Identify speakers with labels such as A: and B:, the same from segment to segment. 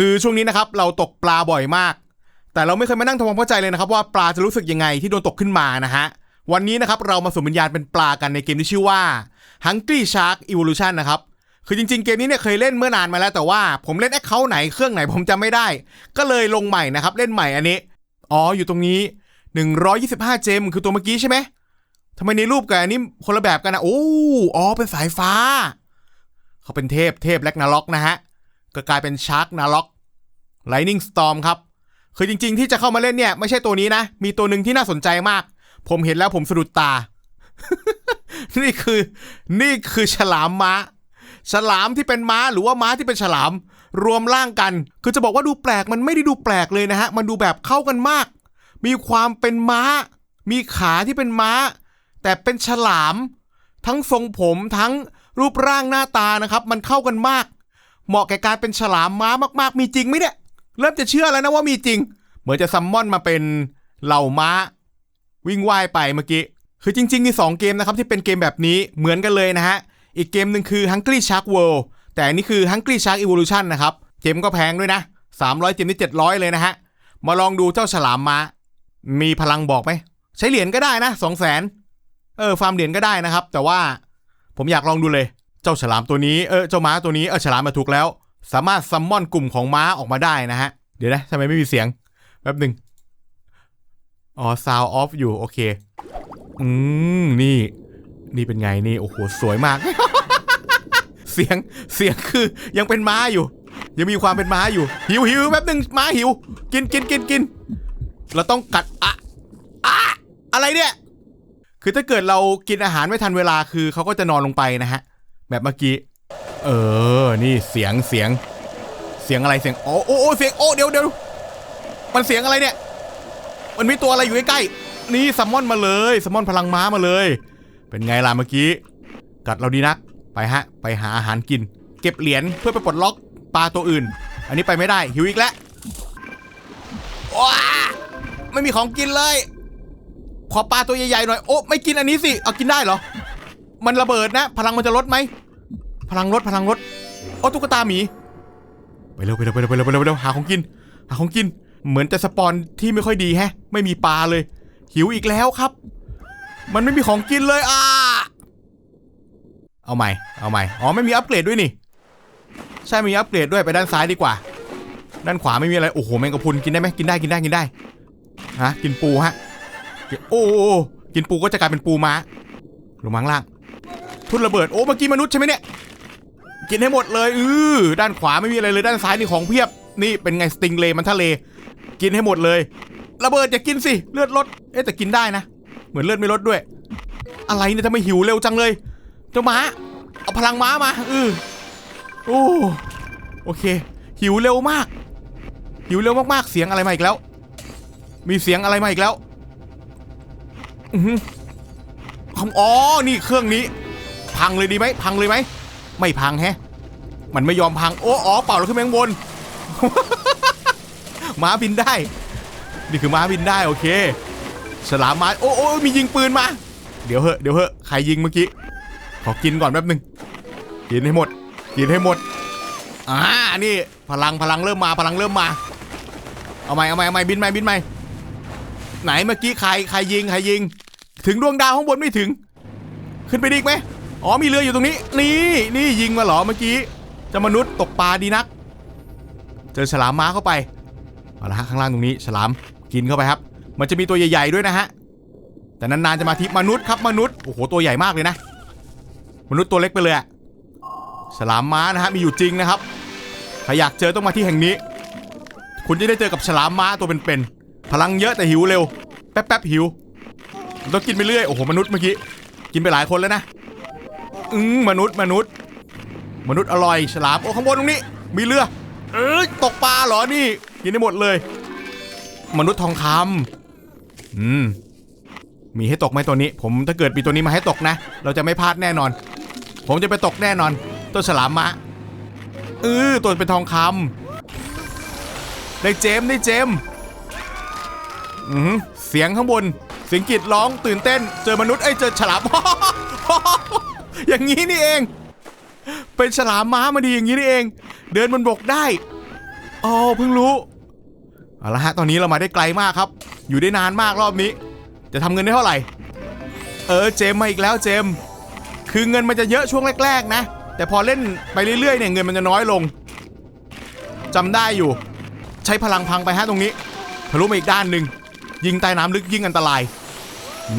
A: คือช่วงนี้นะครับเราตกปลาบ่อยมาก แต่เราไม่เคยมานั่งทำความเข้าใจเลยนะครับว่าปลาจะรู้สึกยังไงที่โดนตกขึ้นมานะฮะวันนี้นะครับเรามาสวมวิญญาณเป็นปลากันในเกมที่ชื่อว่า Hungry Shark Evolution นะครับคือจริงๆ เกมนี้เนี่ยเคยเล่นเมื่อนานมาแล้วแต่ว่าผมเล่นแอคเคาท์ไหนเครื่องไหนผมจำไม่ได้ ก็เลยลงใหม่นะครับเล่นใหม่อันนี้อ๋ออยู่ตรงนี้ 125 เจมคือตัวเมื่อกี้ใช่ไหมทำไมในรูปกับอันนี้คนละแบบกันนะโอ้อ๋อเป็นสายฟ้า เขาเป็นเทพเทพแล็กนาล็อกนะฮะ ก็กลายเป็นชาร์กนาล็อกไลนิ่งสตอมครับคือจริง ๆ ที่จะเข้ามาเล่นเนี่ย ไม่ใช่ตัวนี้นะ มีตัวหนึ่งที่น่าสนใจมาก ผมเห็นแล้วผมสะดุดตา นี่คือ นี่คือฉลามม้า ฉลามที่เป็นม้าหรือว่าม้าที่เป็นฉลาม รวมร่างกัน คือจะบอกว่าดูแปลกมันไม่ได้ดูแปลกเลยนะฮะ มันดูแบบเข้ากันมาก มีความเป็นม้า มีขาที่เป็นม้า แต่เป็นฉลาม ทั้งทรงผมทั้งรูปร่างหน้าตานะครับ มันเข้ากันมาก เหมาะแก่การเป็นฉลามม้ามากๆ มีจริงไหมเนี่ย เริ่มจะเชื่อแล้วนะว่ามีจริง เหมือนจะซัมมอนมาเป็นเหล่าม้า วิ่งว่ายไปเมื่อกี้ คือจริง ๆ มี 2 เกมนะครับ ที่เป็นเกมแบบนี้เหมือนกันเลยนะฮะ อีกเกมหนึ่งคือ Hungry Shark World แต่อันนี้คือ Hungry Shark Evolution นะครับ เกมก็แพงด้วยนะ 300 เกมนี่700 เลยนะฮะ มาลองดูเจ้าฉลามม้า มีพลังบอกไหม ใช้เหรียญก็ได้นะ2 0 0 0 0 0เออฟาร์มเหรียญก็ได้นะครับ แต่ว่าผมอยากลองดูเลย เจ้าฉลามตัวนี้เออเจ้าม้าตัวนี้เออฉลามมาถูกแล้ว สามารถซัมมอนกลุ่มของม้าออกมาได้นะฮะ เดี๋ยวนะทำไมไม่มีเสียงแป๊บหนึ่งอ๋อ sound off อยู่ โอเค อืม นี่ นี่เป็นไงนี่ โอ้โห สวยมาก เสียงเสียงคือยังเป็นม้าอยู่ ยังมีความเป็นม้าอยู่ หิวหิวแป๊บหนึ่งม้าหิว กินกินกินกินเราต้องกัดอะอะอะไรเนี่ย คือถ้าเกิดเรากินอาหารไม่ทันเวลาคือเขาก็จะนอนลงไปนะฮะ แบบเมื่อกี้ เออ นี่เสียงเสียง เสียงอะไรเสียง โอ้โอ้เสียง โอ้ เดี๋ยวเดี๋ยวมันเสียงอะไรเนี่ย มันมีตัวอะไรอยู่ใกล้ๆ นี่ซัมมอนมาเลยซัมมอนพลังม้ามาเลย เป็นไงล่ะเมื่อกี้ กัดเราดีนัก ไปฮะ ไปหาอาหารกิน เก็บเหรียญเพื่อไปปลดล็อกปลาตัวอื่น อันนี้ไปไม่ได้ หิวอีกแล้วว้าไม่มีของกินเลย ขอปลาตัวใหญ่ๆหน่อย โอ้ ไม่กินอันนี้สิ เอากินได้เหรอ มันระเบิดนะ พลังมันจะลดไหม พลังลดพลังลดโอ้ตุ๊กตาหมี ไปเร็วไปเร็วไปเร็วไปเร็วไปเร็วไปเร็วหาของกิน หาของกิน เหมือนจะสปอนที่ไม่ค่อยดีแฮะ ไม่มีปลาเลย หิวอีกแล้วครับ มันไม่มีของกินเลยอ่าเอาใหม่ เอาใหม่ อ๋อไม่มีอัปเกรดด้วยนี่ ใช่มีอัปเกรดด้วยไปด้านซ้ายดีกว่า ด้านขวาไม่มีอะไร โอ้โหแมงกะพรุนกินได้ไหมกินได้กินได้กินได้ ฮะ กินปูฮะ โอ้โอ้กินปูก็จะกลายเป็นปูม้าลงมาข้างล่าง ทุ่นระเบิดโอ้เมื่อกี้มนุษย์ใช่ไหมเนี่ยกินให้หมดเลยอือด้านขวาไม่มีอะไรเลยด้านซ้ายนี่ของเพียบนี่เป็นไงสติงเลมันทะเล กินให้หมดเลย ระเบิดอย่ากินสิเลือดลดเอ๊ะแต่กินได้นะ เหมือนเลือดไม่ลดด้วย อะไรเนี่ยทำไมหิวเร็วจังเลยเจ้าม้าเอาพลังม้ามาอือโอ้โอเค หิวเร็วมาก หิวเร็วมากๆเสียงอะไรมาอีกแล้ว มีเสียงอะไรมาอีกแล้วอือหืออ๋อนี่เครื่องนี้ พังเลยดีไหมพังเลยไหมไม่พังแฮะ มันไม่ยอมพังโอ้อ๋อเปล่าเราขึ้นไปข้างบน ม้าบินได้ นี่คือม้าบินได้โอเค ฉลามม้าโอ้โอ้มียิงปืนมา เดี๋ยวเหอะเดี๋ยวเหอะใครยิงเมื่อกี้ ขอกินก่อนแป๊บหนึ่งกินให้หมด กินให้หมด อ่า นี่พลังพลังเริ่มมาพลังเริ่มมา เอาใหมเอาใหมเอาใหมบินใหมบินใหมไหนเมื่อกี้ใครใครยิงใครยิง ถึงดวงดาวข้างบนไม่ถึง ขึ้นไปดอีกไหม อ๋อมีเรืออยู่ตรงนี้ นี่นี่ยิงมาเหรอเมื่อกี้จะมนุษย์ตกปลาดีนัก เจอฉลามม้าเข้าไปเอาละฮะข้างล่างตรงนี้ ฉลามกินเข้าไปครับ มันจะมีตัวใหญ่ ๆด้วยนะฮะแต่นานๆจะมาทีมนุษย์ครับมนุษย์โอ้โหตัวใหญ่มากเลยนะ มนุษย์ตัวเล็กไปเลยอะฉลามม้านะฮะมีอยู่จริงนะครับใครอยากเจอต้องมาที่แห่งนี้ คุณจะได้เจอกับฉลามม้าตัวเป็นๆพลังเยอะแต่หิวเร็ว แป๊บๆหิวต้องกินไปเรื่อยโอ้โหมนุษย์เมื่อกี้กินไปหลายคนแล้วนะ อืมมนุษย์มนุษย์ มนุษย์อร่อยฉลามโอ้ข้างบนตรงนี้ มีเรือ เอ้ยตกปลาเหรอนี่กินได้หมดเลย มนุษย์ทองคำอืมมีให้ตกไหมตัวนี้ ผมถ้าเกิดมีตัวนี้มาให้ตกนะ เราจะไม่พลาดแน่นอน ผมจะไปตกแน่นอน ตัวฉลามมะเออตัวเป็นทองคำได้เจมส์ได้เจมส์อือหือเสียงข้างบนเสียงกรีดร้องตื่นเต้น เจอมนุษย์ไอ้เจอฉลาม อย่างนี้นี่เอง เป็นฉลามม้ามาดีอย่างนี้นี่เอง เดินบนบกได้อ๋อเพิ่งรู้เอาละฮะตอนนี้เรามาได้ไกลมากครับ อยู่ได้นานมากรอบนี้ จะทำเงินได้เท่าไหร่ เออเจมมาอีกแล้วเจม คือเงินมันจะเยอะช่วงแรกๆนะ แต่พอเล่นไปเรื่อยๆเนี่ยเงินมันจะน้อยลงจำได้อยู่ ใช้พลังพังไปฮะตรงนี้ทะลุมาอีกด้านหนึ่งยิงใต้น้ำลึกยิ่งอันตราย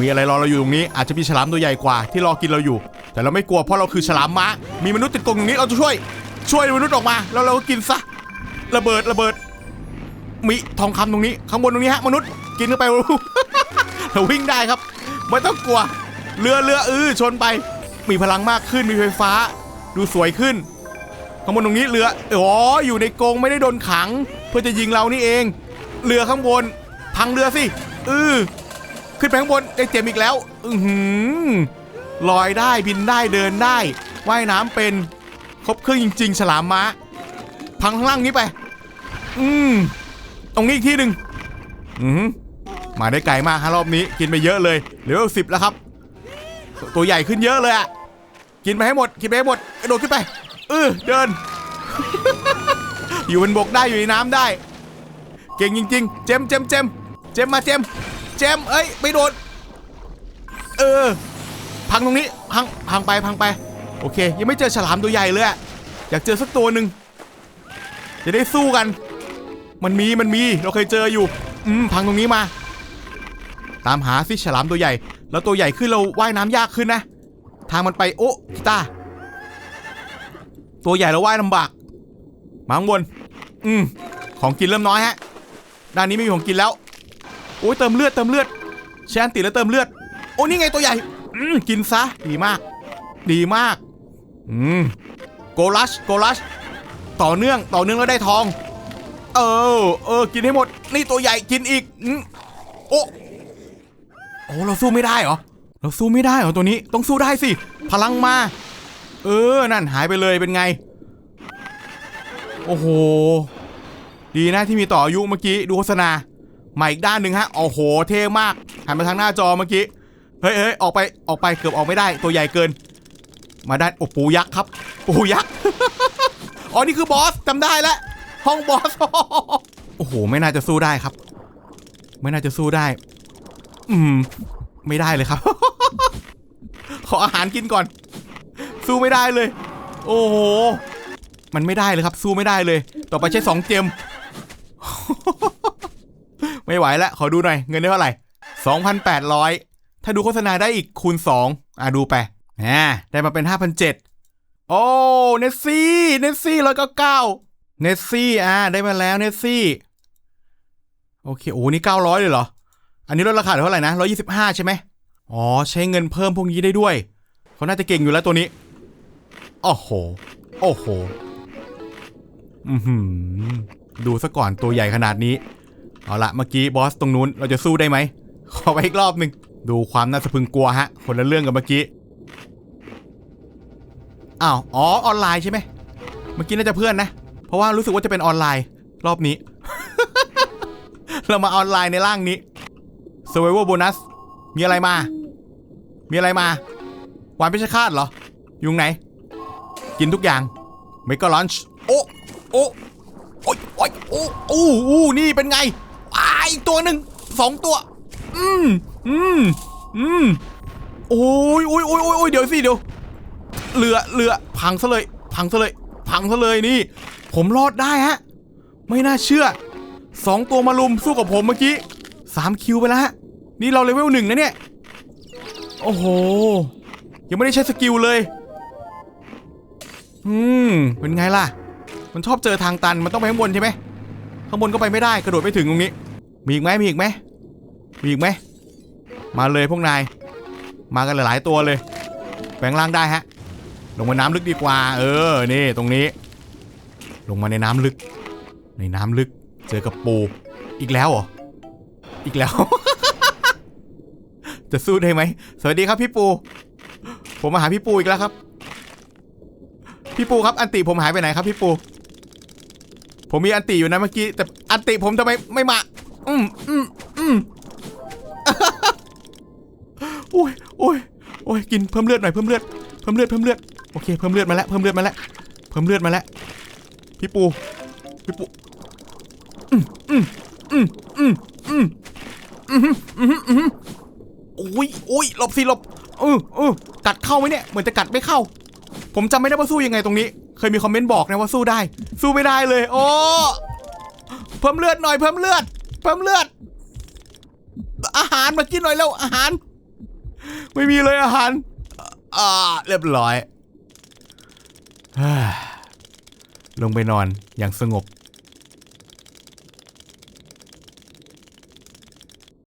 A: มีอะไรรอเราอยู่ตรงนี้อาจจะมีฉลามตัวใหญ่กว่าที่รอกินเราอยู่ แต่เราไม่กลัวเพราะเราคือฉลามม้า มีมนุษย์ติดกรงตรงนี้เราจะช่วย ช่วยมนุษย์ออกมา แล้วเราก็กินซะ ระเบิดระเบิด มีทองคำตรงนี้ ข้างบนตรงนี้ฮะมนุษย์กินเข้าไปเราวิ่งได้ครับ ไม่ต้องกลัว เรือเรือเออชนไป มีพลังมากขึ้นมีไฟฟ้า ดูสวยขึ้นข้างบนตรงนี้เรืออ๋ออยู่ในกรงไม่ได้โดนขัง เพื่อจะยิงเรานี่เอง เรือข้างบนพังเรือสิเออขึ้นไปข้างบนได้เจ็มอีกแล้ว อือหือ ลอยได้บินได้เดินได้ว่ายน้ำเป็นครบเครื่องจริง ๆ ฉลามม้า พังข้างล่างนี้ไป อืมตรงนี้อีกที่หนึ่งอือมาได้ไกลมากฮะรอบนี้ กินไปเยอะเลยเหลือสิบแล้วครับ ตัวใหญ่ขึ้นเยอะเลยอะกินไปให้หมด กินไปให้หมดกระโดดขึ้นไปเออเดิน อยู่บนบกได้อยู่ในน้ำได้ เก่งจริง ๆ เจมเจมเจมเจมมาเจมเจมเอ้ยไม่โดนเออ พังตรงนี้พังพังไปพังไป โอเค ยังไม่เจอฉลามตัวใหญ่เลยอะอยากเจอสักตัวหนึ่งจะได้สู้กัน มันมีมันมีเราเคยเจออยู่ อืมพังตรงนี้มา ตามหาสิฉลามตัวใหญ่ แล้วตัวใหญ่ขึ้นเราว่ายน้ำยากขึ้นนะ ทางมันไปโอ้กีตาตัวใหญ่แล้วว่ายลำบากมาข้างบน อืมของกินเริ่มน้อยฮะด้านนี้ไม่มีของกินแล้วโอ้ยเติมเลือดเติมเลือดแชนติแล้วเติมเลือด โอ้นี่ไงตัวใหญ่ อืมกินซะ ดีมาก ดีมาก อืมโกลัชโกลัชต่อเนื่องต่อเนื่องแล้วได้ทอง เออ เออ กินให้หมด นี่ตัวใหญ่กินอีกอืมโอ้โอ้เราสู้ไม่ได้เหรอ เราสู้ไม่ได้เหรอตัวนี้ ต้องสู้ได้สิ พลังมา เออ นั่นหายไปเลยเป็นไง โอ้โห ดีนะที่มีต่ออายุเมื่อกี้ ดูโฆษณามาอีกด้านหนึ่งฮะ โอ้โห เท่มาก หันมาทางหน้าจอเมื่อกี้ เฮ้ยเฮ้ยออกไปออกไปเกือบออกไม่ได้ตัวใหญ่เกิน มาด้านโอ้ปูยักษ์ครับ ปูยักษ์ อ๋อนี่คือบอสจำได้แล้วห้องบอสโอ้โหไม่น่าจะสู้ได้ครับ ไม่น่าจะสู้ได้ อืม ไม่ได้เลยครับ ขออาหารกินก่อน สู้ไม่ได้เลย โอ้โหมันไม่ได้เลยครับ สู้ไม่ได้เลย ต่อไปใช้สองเจมไม่ไหวแล้วขอดูหน่อย เงินได้เท่าไหร่สองพันแปดร้อย ถ้าดูโฆษณาได้อีกคูณสองอะดูไปอ่าได้มาเป็นห้าพันเจ็ดโอ้ เนสซี่ เนสซี่ร้อยเก้าเก้าเนสซี่อ่าได้มาแล้วเนสซี่ โอเค โอ้นี่เก้าร้อยเลยเหรอ อันนี้ลดราคาเหลือเท่าไหร่นะร้อยี่สิบห้าใช่ไหมอ๋อ ใช้เงินเพิ่มพวกนี้ได้ด้วย เขาน่าจะเก่งอยู่แล้วตัวนี้ โอ้โห โอ้โห อือหือดูซะก่อนตัวใหญ่ขนาดนี้ เอาละเมื่อกี้บอสตรงนู้นเราจะสู้ได้ไหม ขอไปอีกรอบหนึ่ง ดูความน่าสะพึงกลัวฮะ คนละเรื่องกับเมื่อกี้ อ้าว อ๋อ ออนไลน์ใช่ไหม เมื่อกี้น่าจะเพื่อนนะ เพราะว่ารู้สึกว่าจะเป็นออนไลน์ รอบนี้ เรามาออนไลน์ในร่างนี้ Survival Bonus มีอะไรมา มีอะไรมา วานพิชคาตเหรอ ยุงไหน กินทุกอย่างเมกะลันช์โอ้ โอ้โอ้ยโอ้ยโอ้โอ้อู้นี่เป็นไงอ่าอีกตัวหนึ่งสองตัว อืม อืมอืมโอ้ยโอ้ยโอ้ยโอ้ยโอ้ยเดี๋ยวสิเดี๋ยวเรือเรือพังซะเลย พังซะเลย พังซะเลยนี่ ผมรอดได้ฮะ ไม่น่าเชื่อสองตัวมาลุมสู้กับผมเมื่อกี้สามคิวไปแล้วฮะ นี่เราเลเวลหนึ่งนะเนี่ย โอ้โห ยังไม่ได้ใช้สกิลเลย อืม เป็นไงล่ะ มันชอบเจอทางตัน มันต้องไปข้างบนใช่ไหม ข้างบนก็ไปไม่ได้ กระโดดไม่ถึงตรงนี้ มีอีกไหมมีอีกไหมมีอีกไหม มาเลยพวกนาย มากันหลายๆตัวเลย แปลงร่างได้ฮะ ลงมาน้ำลึกดีกว่า เออ นี่ตรงนี้ ลงมาในน้ำลึก ในน้ำลึก เจอกับปู อีกแล้วเหรอ อีกแล้ว จะสู้ได้ไหม สวัสดีครับพี่ปู ผมมาหาพี่ปูอีกแล้วครับ พี่ปูครับ อันติผมหายไปไหนครับพี่ปู ผมมีอันติอยู่นะเมื่อกี้ แต่อันติผมทำไมไม่มา อืมอืมอืม โอ้ยโอ้ยโอ้ยกินเพิ่มเลือดหน่อยเพิ่มเลือดเพิ่มเลือดเพิ่มเลือดโอเคเพิ่มเลือดมาแล้วเพิ่มเลือดมาแล้วเพิ่มเลือดมาแล้วพี่ปูพี่ปูอืมอืมอืมอืมอืมอืมอืมอืมอุ้ยอุ้ยหลบสิหลบเออเออกัดเข้าไหมเนี่ยเหมือนจะกัดไม่เข้า ผมจำไม่ได้ว่าสู้ยังไงตรงนี้ เคยมีคอมเมนต์บอกนะว่าสู้ได้ สู้ไม่ได้เลย โอ้เพิ่มเลือดหน่อยเพิ่มเลือด เพิ่มเลือด อาหารมากินหน่อยแล้วอาหาร ไม่มีเลยอาหาร อ่า เรียบร้อยเฮ้ยลงไปนอนอย่างสงบ